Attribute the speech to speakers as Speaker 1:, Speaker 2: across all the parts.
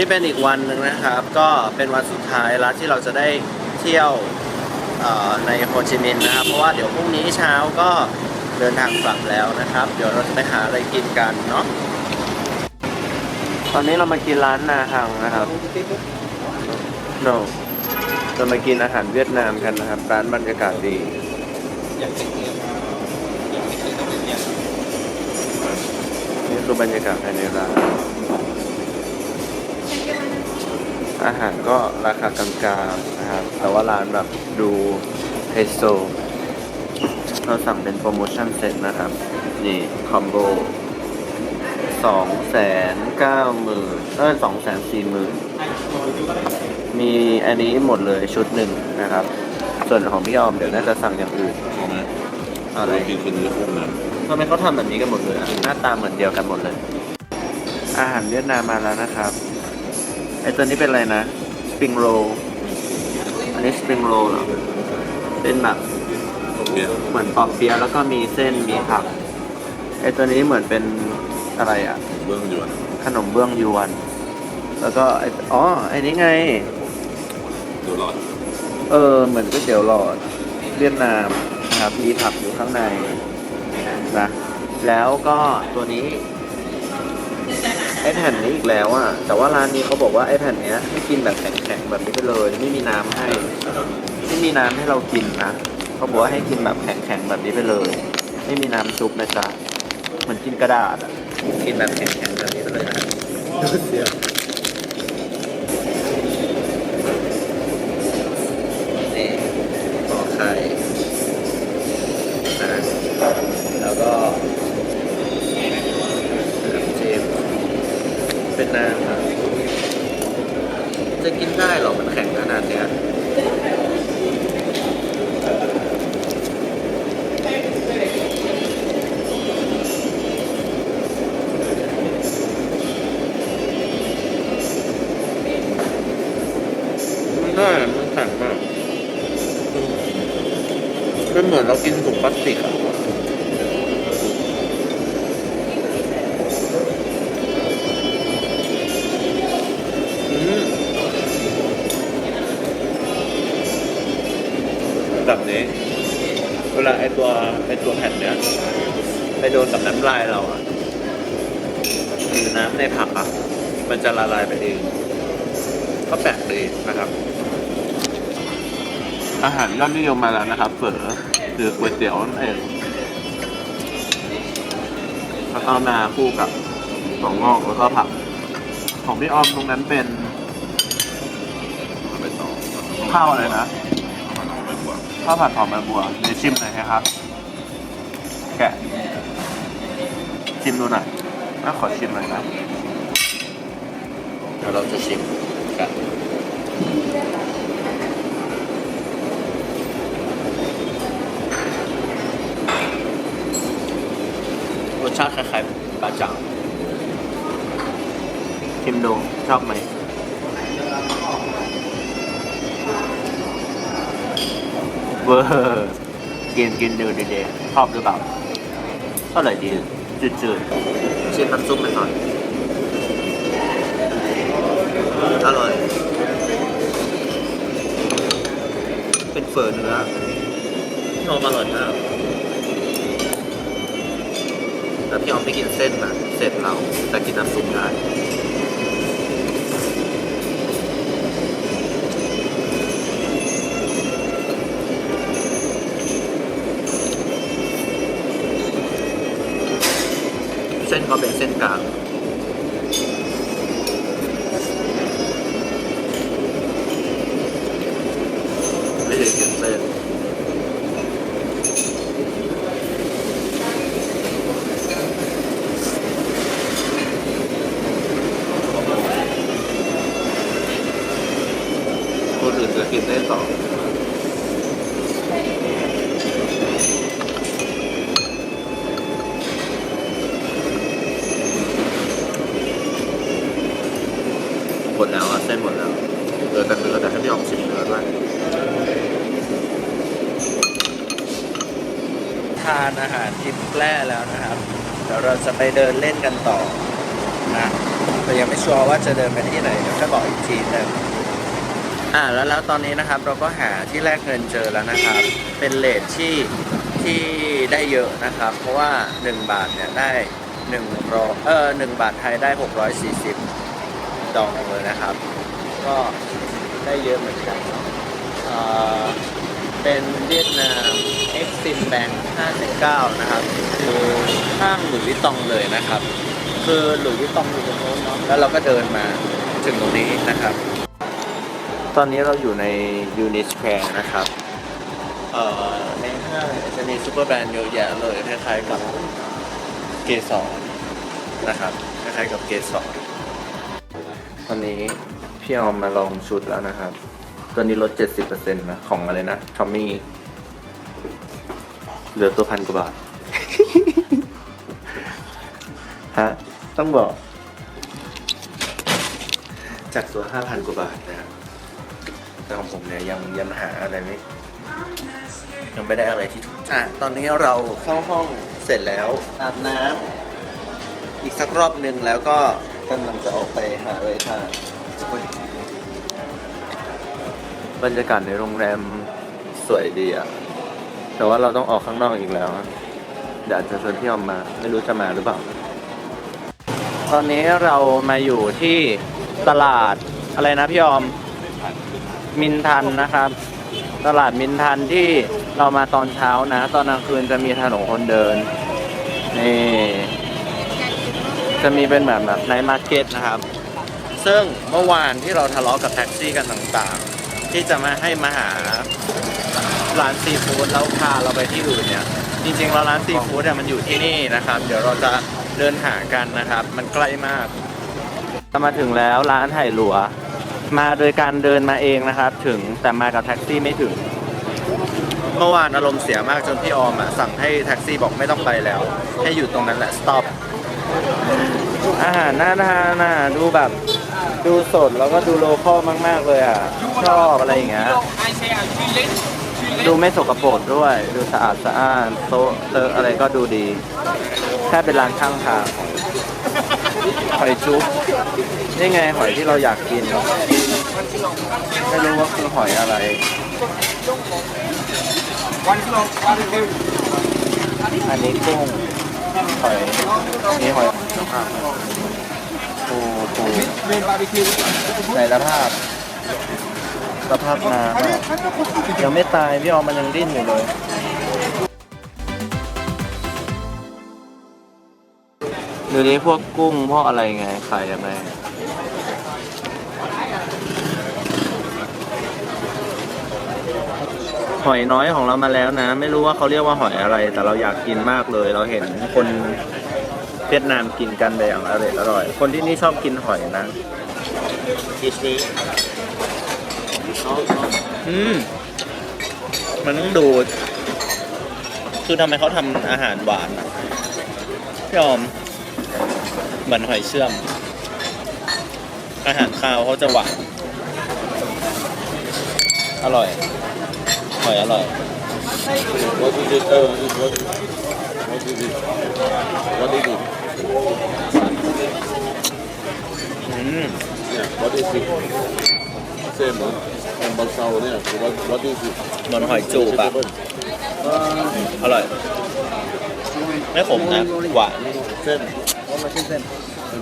Speaker 1: นี่เป็นอีกวันหนึ่งนะครับ ก็เป็นวันสุดท้ายแล้วที่เราจะได้เที่ยวในโฮจิมินห์นะครับ เพราะว่าเดี๋ยวพรุ่งนี้เช้าก็เดินทางกลับแล้วนะครับ เดี๋ยวเราจะไปหาอะไรกินกันเนาะตอนนี้เรามากินร้านนาฮังนะครับ no เรามากินอาหารเวียดนามกันนะครับ ร้านบรรยากาศดีนี่คือบรรยากาศภายในร้าน อาหารก็ราคากลางๆนะครับ แต่ว่าร้านแบบดูไฮโซเราสั่งเป็นโปรโมชั่นเซ็ตนะครับ นี่ คอมโบสองแสนเก้าหมื่นเออสองแสนสี่หมื่นมีอันนี้หมดเลยชุดหนึ่งนะครับ ส่วนของพี่ออมเดี๋ยวน่าจะสั่งอย่างอื่น
Speaker 2: อไหม
Speaker 1: อะไร
Speaker 2: กินคืนนี้คุ้มนะ
Speaker 1: ทำไมเขาทำแบบนี้กันหมดเลยอะหน้าตาเหมือนเดียวกันหมดเลย อาหารเวียดนามมาแล้วนะครับ ไอตัวนี้เป็นอะไรนะสปริงโรลอันนี้สปริงโรลเหรอเป็นแบบ
Speaker 2: เนี่ย
Speaker 1: เหมือนปอเปี๊ยะแล้วก็มีเส้นมีผักไอตัวนี้เหมือนเป็นอะไรอะ
Speaker 2: เบื้องยวน
Speaker 1: ขนมเบื้องยวน แล้วก็ไออ๋อไอนี้ไง
Speaker 2: เดี๋ยวรอด
Speaker 1: เออ เหมือนก๋วยเตี๋ยวหลอดเวียดนามนะครับมีผักอยู่ข้างในนะแล้วก็ตัวนี้ ไอแผ่นนี้อีกแล้วอะ แต่ว่าร้านนี้เขาบอกว่าไอแผ่นเนี้ยให้กินแบบแข็งๆแบบนี้ไปเลย ไม่มีน้ำให้ ไม่มีน้ำให้เรากินนะเขาบอกว่าให้กินแบบแข็งๆแบบนี้ไปเลย ไม่มีน้ำซุปนะจ๊ะเหมือนกินกระดาษอะกินแบบแข็งๆแบบนี้ไปเลยนะเสียนี่ขอไข่นะแล้วก็น้ำจิ้มเป็นน้ำครับ จะกินได้เหรอ มันแข็งขนาดเนี้ยไม่ได้มันแข็งมากมันเหมือนเรากินถุงพลาสติก แบบนี้เวลาไอตัวไอตัวแผ่นเนี้ยไปโดนกับน้ำลายเราอะหรือน้ำในผักอะมันจะละลายไปเองก็แปลกดีนะครับ อาหารยอดนิยมมาแล้วนะครับเฝอคือก๋วยเตี๋ยวนั่นเองแล้วก็มาคู่กับถั่วงอกแล้วก็ผัก ของพี่ออมตรงนั้นเป็นข้าวอะไรนะ ข้าวผัดหอมใบบัวในชิมหน่อยนะครับ แกะชิมดูหน่อยน่าขอชิมหน่อยนะเดี๋ยวเราจะชิมกันรสชาติคล้ายๆปลาจังชิมดูชอบไหม เวอร์กินกินดูดีๆชอบหรือเปล่าอร่อยดีจืดๆชิมน้ำซุปไปหน่อยอร่อย เป็นเฝอเนื้อนมอร่อยมากแล้วพี่ออมไม่กินเส้นนะเสร็จเราแต่กินน้ำซุปได้ ก็เป็นเส้นกลางไม่ได้กินเส้นอื่นจะกินได้ต่อ ห มดแล้วอะเส้นหมดแล้วเหลือแต่เนื้อแต่ให้พี่ออกชิมเนื้อด้วยทานอาหารทิพแกล้แล้วนะครับ เดี๋ยวเราจะไปเดินเล่นกันต่อนะแต่ยังไม่ชัวร์ว่าจะเดินไปที่ไหนเดี๋ยวจะบอกอีกทีหนึงอ่าแล้วแล้วตอนนี้นะครับเราก็หาที่แลกเงินเจอแล้วนะครับ เป็นเลทที่ที่ได้เยอะนะครับ เพราะว่า 1 บาทเนี่ยได้1ร้อยเออ1บาทไทยได้ 640 ดองเลยนะครับ ก็ได้เยอะเหมือนกันเนาะเป็นเวียดนาม Exim Bank 59 นะครับ คือข้างหลุยส์วิตองเลยนะครับ คือหลุยส์วิตองอยู่ตรงโน้นเนาะแล้วเราก็เดินมาถึงตรงนี้นะครับ ตอนนี้เราอยู่ในยูนิสแควร์นะครับในห้างจะมีซูเปอร์แบรนด์เยอะแยะเลยคล้ายๆกับเกสรนะครับคล้ายๆกับเกสร ตอนนี้พี่ออมมาลองชุดแล้วนะครับ ตัวนี้ลด 70%นะ ของอะไรนะทอมมี่เหลือตัวพันกว่าบาท ฮะ ต้องบอก จากตัวห้าพันกว่าบาทนะครับแต่ของผมเนี่ยยังยังหาอะไรไม่ ยังไม่ได้อะไรที่ถูกอะ ตอนนี้เราเข้าห้องเสร็จแล้วอาบน้ำอีกสักรอบหนึ่งแล้วก็ กำลังจะออกไปหาอะไรทานอุ๊ยบรรยากาศในโรงแรมสวยดีอะ แต่ว่าเราต้องออกข้างนอกอีกแล้วอะเดี๋ยวอาจจะชวนพี่ออมมา ไม่รู้จะมาหรือเปล่า ตอนนี้เรามาอยู่ที่ตลาดอะไรนะพี่ออม มินทันนะครับ ตลาดมินทันที่เรามาตอนเช้านะ ตอนกลางคืนจะมีถนนคนเดิน นี่ จะมีเป็นแบบแบบไนท์มาร์เก็ตนะครับ ซึ่งเมื่อวานที่เราทะเลาะกับแท็กซี่กันต่างๆ ที่จะมาให้มาหาร้านซีฟู้ดแล้วพาเราไปที่อื่นเนี่ย จริงๆแล้วร้านซีฟู้ดเนี่ยมันอยู่ที่นี่นะครับ เดี๋ยวเราจะเดินหากันนะครับ มันใกล้มากจะมาถึงแล้วร้านไห่หลัว มาโดยการเดินมาเองนะครับ ถึงแต่มากับแท็กซี่ไม่ถึง เมื่อวานอารมณ์เสียมากจนพี่ออมอะสั่งให้แท็กซี่บอกไม่ต้องไปแล้ว ให้อยู่ตรงนั้นแหละ stop อาหารน่าทานน่ะดูแบบดูสดแล้วก็ดูโลคอลมาก ๆ เลยอะ ชอบอะไรอย่างเงี้ย ดูไม่สกปรกด้วย ดูสะอาดสะอ้านโต๊ะเตอะอะไรก็ดูดี แค่เป็นร้านข้างทางหอยจุ๊บนี่ไงหอยที่เราอยากกิน ไม่รู้ว่าคือหอยอะไรอันนี้กุ้งหอยนี่หอย ปูปูไหนสภาพสภาพน้ำยังไม่ตายพี่ออมมันยังดิ้นอยู่เลยเดี๋ยวนี้พวกกุ้งพวกอะไรไงขายยังไงหอยน้อยของเรามาแล้วนะ ไม่รู้ว่าเขาเรียกว่าหอยอะไร แต่เราอยากกินมากเลย เราเห็นคน เวียดนามกินกันไปอย่างอร่อยอร่อย คนที่นี่ชอบกินหอยนะดิสนีอืมมันต้องดู คือทำไมเขาทำอาหารหวานอะพี่ออม เหมือนหอยเชื่อม อาหารคาวเขาจะหวาน อร่อย หอยอร่อย
Speaker 2: What is it? Uh, what, what is it? What is it?
Speaker 1: อืม
Speaker 2: Yeah, what is it? Same, huh? And Balsao, yeah. So what, what is it?
Speaker 1: เหมือนหอยจูบอะอร่อย ไม่ขมนะ หวาน
Speaker 2: เส้น
Speaker 1: เส้น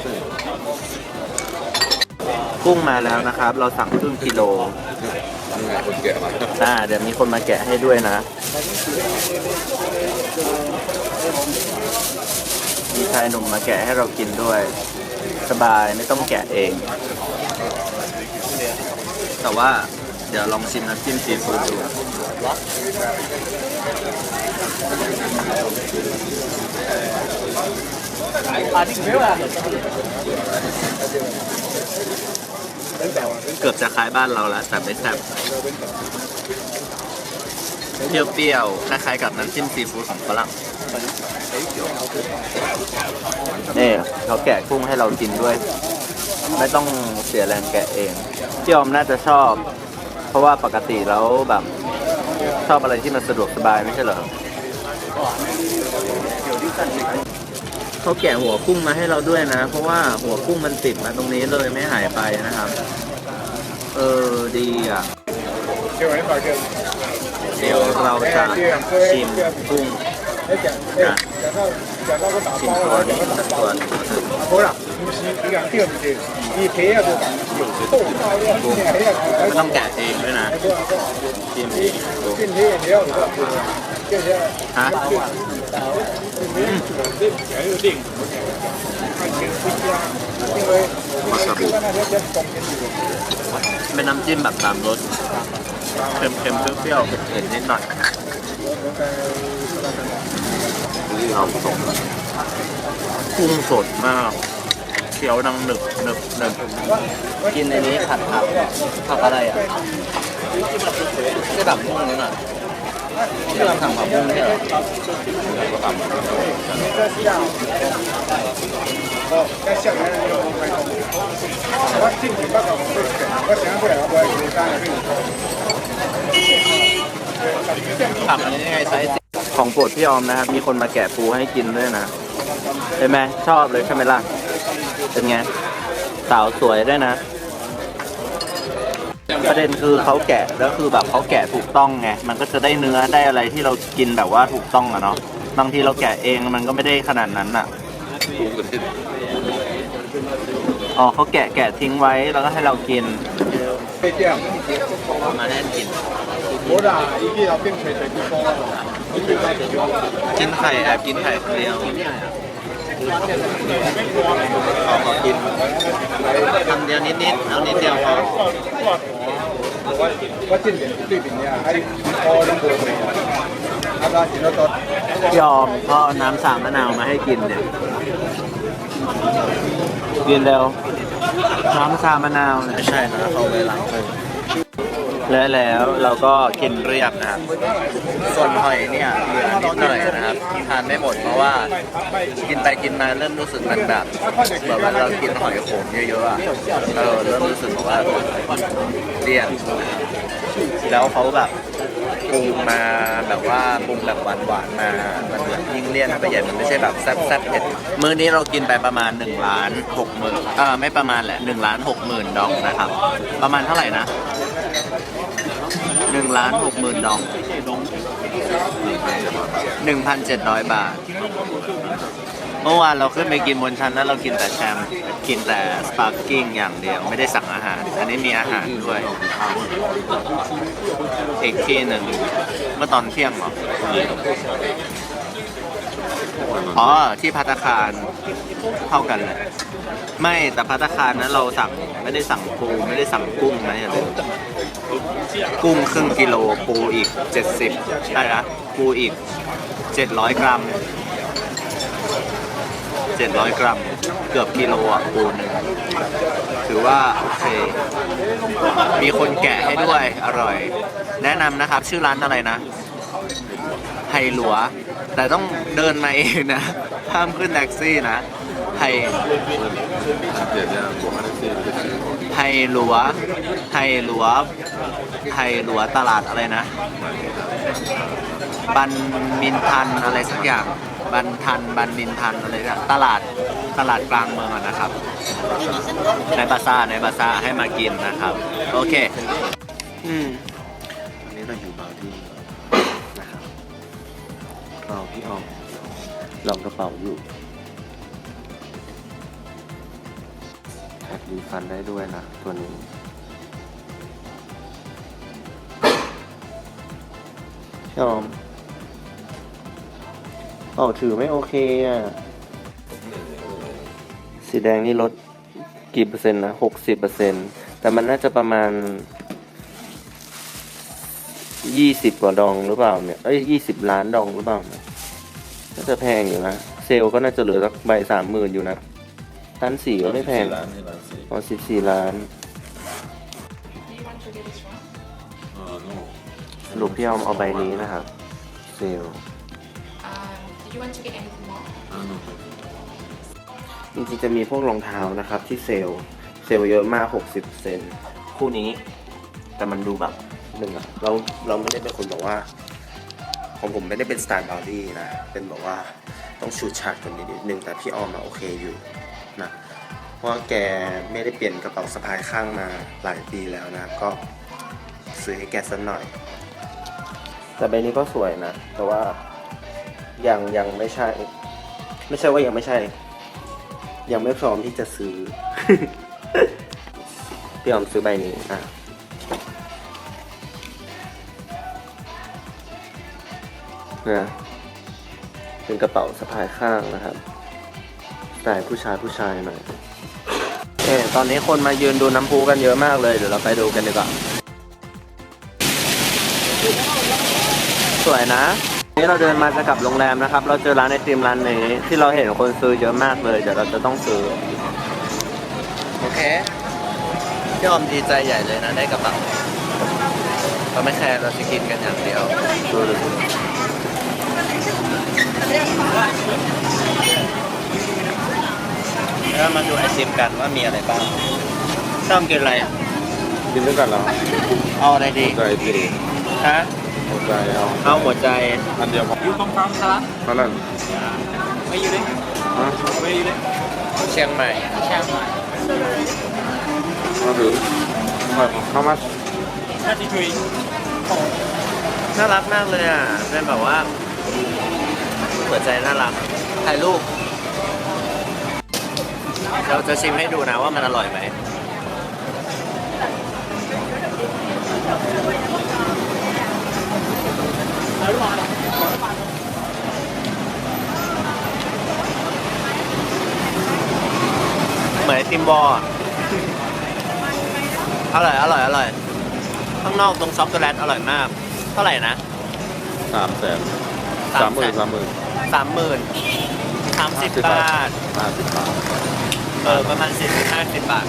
Speaker 2: เส้น
Speaker 1: กุ้งมาแล้วนะครับ เราสั่งครึ่งกิโล
Speaker 2: นี่ไงคนแก่มา
Speaker 1: อ่า เดี๋ยวมีคนมาแกะให้ด้วยนะ มีชายหนุ่มมาแกะให้เรากินด้วย สบายไม่ต้องแกะเอง แต่ว่าเดี๋ยวลองชิมน้ำจิ้มซีฟู้ดดูเกือบจะคล้ายบ้านเราแล้วแต่ไม่แซ่บ เปรี้ยวๆ คล้ายๆกับน้ำจิ้มซีฟู้ดของฝรั่งนี่เขาแกะกุ้งให้เรากินด้วย ไม่ต้องเสียแรงแกะเองพี่ออมน่าจะชอบ เพราะว่าปกติแล้วแบบชอบอะไรที่มันสะดวกสบายไม่ใช่เหรอเขาแกะหัวกุ้งมาให้เราด้วยนะ เพราะว่าหัวกุ้งมันติดมาตรงนี้เลยไม่หายไปนะครับ เออดีอะ เดี๋ยวเราจะชิมกุ้งกันชิมตัวนี้กับตัวนี้ก็ต้องแกะเองด้วยนะชิมเองดูฮะ
Speaker 3: วาซาบิ
Speaker 1: เป็นน้ำจิ้มแบบสามรส เค็มๆเปรี้ยวเผ็ดนิดหน่อยนี่เราผสมกุ้งสดมากเคี้ยวดังหนึบหนึบหนึบกินในนี้ผัดผักผักอะไรอะไม่แบบบุ้งนี่หน่อยที่เราสั่งผักบุ้งเนี่เหรอ ผักอันนี้ยังไงไซส์ของโปรดพี่ออมนะครับ มีคนมาแกะปูให้กินด้วยนะเห็นไหมชอบเลยใช่ไหมล่ะ เป็นไง สาวสวยด้วยนะ ประเด็นคือเขาแกะแล้วคือแบบเขาแกะถูกต้องไง มันก็จะได้เนื้อได้อะไรที่เรากินแบบว่าถูกต้องอะเนาะ บางทีเราแกะเองมันก็ไม่ได้ขนาดนั้นอะอ๋อเขาแกะแกะทิ้งไว้แล้วก็ให้เรากิน
Speaker 3: 系这样，
Speaker 1: มาให้กิน
Speaker 3: 好啦，已经有冰皮皮嘅波啦。
Speaker 1: กินไข่แอบกินไข่คนเดียวขอขอกินคำเดียวนิดๆเอานิดเดียวพอ
Speaker 3: 我之前对边嘅喺我都冇食，啱啱见到个。
Speaker 1: ยอมพ่อเอาน้ำสามมะนาวมาให้กินเนี่ย กินเร็ว น้ำชามะนาวเนี่ยไม่ใช่นะเขาไว้ล้างมือและแล้วเราก็กินเรียบนะครับ ส่วนหอยเนี่ยเหลือนิดหน่อยนะครับ ทานไม่หมดเพราะว่ากินไปกินมาเริ่มรู้สึกมันแบบแบบว่าเรากินหอยโขมเยอะๆอะเออเริ่มรู้สึกว่าเลี่ยนแล้วเขาแบบ ปรุงมาแบบว่าปรุงแบบหวานๆมา มันเหมือนยิ่งเลี่ยนไปใหญ่มันไม่ใช่แบบแซ่บๆเผ็ดมื้อนี้เรากินไปประมาณ1ล้าน6หมื่นเออไม่ประมาณแหละ1ล้าน6หมื่นดองนะครับ ประมาณเท่าไหร่นะ1ล้าน6หมื่นดอง1,700 บาท เมื่อวานเราขึ้นไปกินบนชั้นนั้นเรากินแต่แชมป์กินแต่สปาร์กิ้งอย่างเดียวไม่ได้สั่ง อันนี้มีอาหารด้วยอีกที่หนึ่งเมื่อตอนเที่ยงเหรออ๋อที่พัตคารเท่ากันเลยไม่แต่พัตคารนั้นเราสั่งไม่ได้สั่งปูไม่ได้สั่งกุ้งนะอย่าลืมกุ้งครึ่งกิโลปูอีก70ได้นะปูอีก700กรัม700กรัม เกือบกิโลอะปูหนึ่ง ถือว่าโอเค มีคนแกะให้ด้วย อร่อย แนะนำนะครับ ชื่อร้านอะไรนะ ไฮหลัว แต่ต้องเดินมาเองนะ ห้ามขึ้นแท็กซี่นะ ไฮไฮหลัว ไฮหลัว ไฮหลัวตลาดอะไรนะ บันมินทันอะไรสักอย่าง บันทัน บันมินทันอะไรสักตลาด ตลาดกลางเมืองอะนะครับ ในบาซ่าในบาซ่าให้มากินนะครับ โอเค อืมอันนี้เราอยู่บาร์ดี้นะครับเราพี่ออมลองกระเป๋าอยู่แท็กรีฟันได้ด้วยนะ ตัวนี้พี่ออมอ๋อถือไม่โอเคอะ สีแดงนี่ลดกี่เปอร์เซ็นต์นะหกสิบเปอร์เซ็นต์แต่มันน่าจะประมาณยี่สิบกว่าดองหรือเปล่าเนี่ย เอ้ยยี่สิบล้านดองหรือเปล่าเนี่ยน่าจะแพงอยู่นะ เซลล์ก็น่าจะเหลือสักใบสามหมื่นอยู่นะล้านสี่ก็ไม่แพงอ๋อสิบสี่ล้านสรุปพี่เอาเอาใบนี้นะครับ เซลล์
Speaker 4: Um, did you want to get anything more?
Speaker 1: จริงๆจะมีพวกรองเท้านะครับที่เซลล์เซลล์เยอะมาก 60 เซนคู่นี้ แต่มันดูแบบหนึ่งอะเราเราไม่ได้เป็นคนบอกว่าของผมไม่ได้เป็นสไตล์บอดี้นะ เป็นแบบว่าต้องชูชาดกันนิดนึง แต่พี่ออมมาโอเคอยู่นะ เพราะแกไม่ได้เปลี่ยนกระเป๋าสะพายข้างมาหลายปีแล้วนะ ก็ซื้อให้แกสักหน่อย แต่ใบนี้ก็สวยนะ แต่ว่ายังยังไม่ใช่ ไม่ใช่ว่ายังไม่ใช่ ยังไม่พร้อมที่จะซื้อ พี่ออมซื้อใบนี้อะนะเป็นกระเป๋าสะพายข้างนะครับสไตล์ผู้ชายผู้ชายหน่อยเออตอนนี้คนมายืนดูน้ำพุกันเยอะมากเลย เดี๋ยวเราไปดูกันดีกว่า สวยนะ นี่เราเดินมาจะกลับโรงแรมนะครับ เราเจอร้านไอติมร้านนี้ที่เราเห็นคนซื้อเยอะมากเลย เดี๋ยวเราจะต้องซื้อ โอเคพี่ออมดีใจใหญ่เลยนะได้กระเป๋าเราไม่แคร์เราจะกินกันอย่างเดียวดูดูแล้วมาดูไอติมกันว่ามีอะไรบ้างชอบกินอะไร
Speaker 2: กินด้วยกันแล้ว
Speaker 1: เอาอะไรดี
Speaker 2: ใจดี
Speaker 1: ฮะ
Speaker 2: หัวใจเอา
Speaker 1: เอาหัวใจ
Speaker 2: อันเดียวพออยู่ตรงกลางครับเท่านั้น
Speaker 1: ไม่อยู่เลย
Speaker 2: ฮะ
Speaker 1: ไม่อยู่เลยเชียงใหม่เชียงใหม่
Speaker 2: มาถึงเข้ามา
Speaker 1: น่ารักมากเลยอะเป็นแบบว่าหัวใจน่ารักถ่ายรูปเราจะชิมให้ดูนะว่ามันอร่อยไหม เหมือนไอติมบอลอะอร่อย อร่อย อร่อย ข้างนอกตรงช็อกโกแลตอร่อยมาก เท่าไหร่นะ
Speaker 2: สามแสนสามหมื่นสามหมื่น
Speaker 1: สามหมื่นสามสิบบาท
Speaker 2: ห้าสิบบาท
Speaker 1: เออ ประมาณสี่สิบห้าสิบบาท